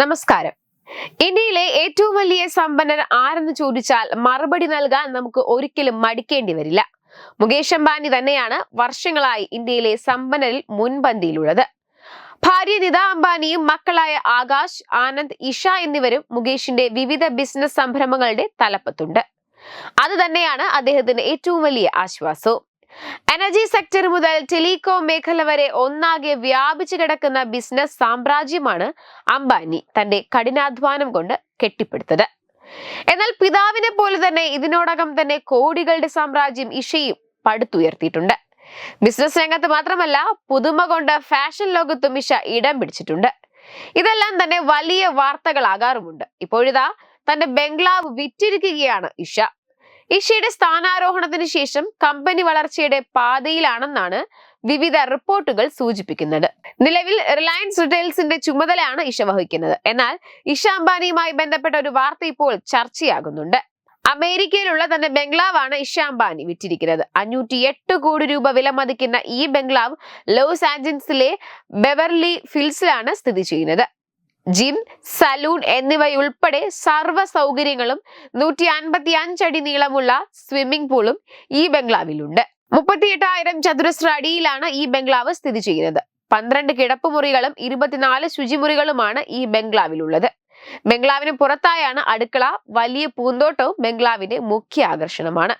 നമസ്കാരം. ഇന്ത്യയിലെ ഏറ്റവും വലിയ സമ്പന്നർ ആരെന്ന് ചോദിച്ചാൽ മറുപടി നൽകാൻ നമുക്ക് ഒരിക്കലും മടിക്കേണ്ടി വരില്ല. മുകേഷ് അംബാനി തന്നെയാണ് വർഷങ്ങളായി ഇന്ത്യയിലെ സമ്പന്നരിൽ മുൻപന്തിയിലുള്ളത്. ഭാര്യ നിത അംബാനിയും മക്കളായ ആകാശ് ആനന്ദ് ഇഷ എന്നിവരും മുകേഷിന്റെ വിവിധ ബിസിനസ് സംരംഭങ്ങളുടെ തലപ്പത്തുണ്ട്. അത് തന്നെയാണ് അദ്ദേഹത്തിന് ഏറ്റവും വലിയ ആശ്വാസവും. എനർജി സെക്ടർ മുതൽ ടെലികോം മേഖല വരെ ഒന്നാകെ വ്യാപിച്ചു കിടക്കുന്ന ബിസിനസ് സാമ്രാജ്യമാണ് അംബാനി തന്റെ കഠിനാധ്വാനം കൊണ്ട് കെട്ടിപ്പടുത്തത്. എന്നാൽ പിതാവിനെ പോലെ തന്നെ ഇതിനോടകം തന്നെ കോടികളുടെ സാമ്രാജ്യം ഇഷയും പടുത്തുയർത്തിയിട്ടുണ്ട്. ബിസിനസ് രംഗത്ത് മാത്രമല്ല പുതുമ കൊണ്ട് ഫാഷൻ ലോകത്തും ഇഷ ഇടം പിടിച്ചിട്ടുണ്ട്. ഇതെല്ലാം തന്നെ വലിയ വാർത്തകളാകാറുമുണ്ട്. ഇപ്പോഴിതാ തന്റെ ബംഗ്ലാവ് വിറ്റിരിക്കുകയാണ് ഇഷ. ഇഷയുടെ സ്ഥാനാരോഹണത്തിന് ശേഷം കമ്പനി വളർച്ചയുടെ പാതയിലാണെന്നാണ് വിവിധ റിപ്പോർട്ടുകൾ സൂചിപ്പിക്കുന്നത്. നിലവിൽ റിലയൻസ് റിറ്റെയിൽസിന്റെ ചുമതലയാണ് ഇഷ വഹിക്കുന്നത്. എന്നാൽ ഇഷ അംബാനിയുമായി ബന്ധപ്പെട്ട ഒരു വാർത്ത ഇപ്പോൾ ചർച്ചയാകുന്നുണ്ട്. അമേരിക്കയിലുള്ള തന്റെ ബംഗ്ലാവാണ് ഇഷ അംബാനി വിറ്റിരിക്കുന്നത്. അഞ്ഞൂറ്റി എട്ട് കോടി രൂപ വില മതിക്കുന്ന ഈ ബംഗ്ലാവ് ലോസ് ആഞ്ചൽസിലെ ബെവർലി ഫിൽസിലാണ് സ്ഥിതി ചെയ്യുന്നത്. ജിം സലൂൺ എന്നിവയുൾപ്പെടെ സർവ സൗകര്യങ്ങളും നൂറ്റി അൻപത്തി അഞ്ചടി നീളമുള്ള സ്വിമ്മിംഗ് പൂളും ഈ ബംഗ്ലാവിലുണ്ട്. മുപ്പത്തിയെട്ടായിരം ചതുരശ്ര അടിയിലാണ് ഈ ബംഗ്ലാവ് സ്ഥിതി ചെയ്യുന്നത്. പന്ത്രണ്ട് കിടപ്പുമുറികളും ഇരുപത്തിനാല് ശുചിമുറികളുമാണ് ഈ ബംഗ്ലാവിലുള്ളത്. ബംഗ്ലാവിന് പുറത്തായാണ് അടുക്കള വലിയ പൂന്തോട്ടവും ബംഗ്ലാവിന്റെ മുഖ്യ ആകർഷണമാണ്.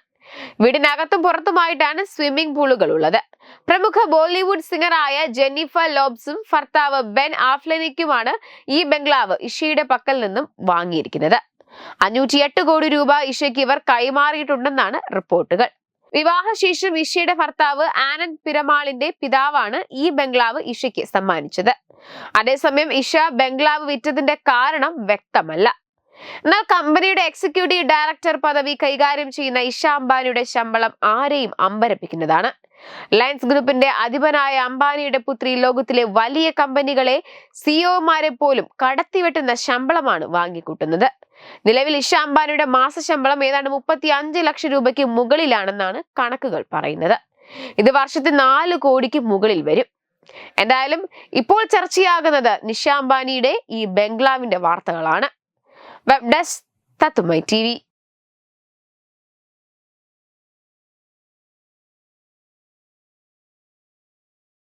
വീടിനകത്തും പുറത്തുമായിട്ടാണ് സ്വിമ്മിംഗ് പൂളുകൾ ഉള്ളത് പ്രമുഖ ബോളിവുഡ് സിംഗറായ ജെന്നിഫർ ലോബ്സും ഭർത്താവ് ബെൻ ആഫ്ലനിക്കുമാണ് ഈ ബംഗ്ലാവ് ഇഷയുടെ പക്കൽ നിന്നും വാങ്ങിയിരിക്കുന്നത്. അഞ്ഞൂറ്റി എട്ട് കോടി രൂപ ഇഷയ്ക്ക് ഇവർ കൈമാറിയിട്ടുണ്ടെന്നാണ് റിപ്പോർട്ടുകൾ. വിവാഹശേഷം ഇഷയുടെ ഭർത്താവ് ആനന്ദ് പിരമാളിന്റെ പിതാവാണ് ഈ ബംഗ്ലാവ് ഇഷയ്ക്ക് സമ്മാനിച്ചത്. അതേസമയം ഇഷ ബംഗ്ലാവ് വിറ്റതിന്റെ കാരണം വ്യക്തമല്ല. എന്നാൽ കമ്പനിയുടെ എക്സിക്യൂട്ടീവ് ഡയറക്ടർ പദവി കൈകാര്യം ചെയ്യുന്ന ഇഷ അംബാനിയുടെ ശമ്പളം ആരെയും അമ്പരപ്പിക്കുന്നതാണ്. ലയൻസ് ഗ്രൂപ്പിന്റെ അധിപനായ അംബാനിയുടെ പുത്രി ലോകത്തിലെ വലിയ കമ്പനികളെ സിഇഒമാരെ പോലും കടത്തിവെട്ടുന്ന ശമ്പളമാണ് വാങ്ങിക്കൂട്ടുന്നത്. നിലവിൽ ഇഷ അംബാനിയുടെ മാസശമ്പളം ഏതാണ്ട് മുപ്പത്തി അഞ്ച് ലക്ഷം രൂപയ്ക്ക് മുകളിലാണെന്നാണ് കണക്കുകൾ പറയുന്നത്. ഇത് വർഷത്തിൽ നാല് കോടിക്ക് മുകളിൽ വരും. എന്തായാലും ഇപ്പോൾ ചർച്ചയാകുന്നത് നിഷ അംബാനിയുടെ ഈ ബംഗ്ലാവിന്റെ വാർത്തകളാണ്. Web desk तत्वमय TV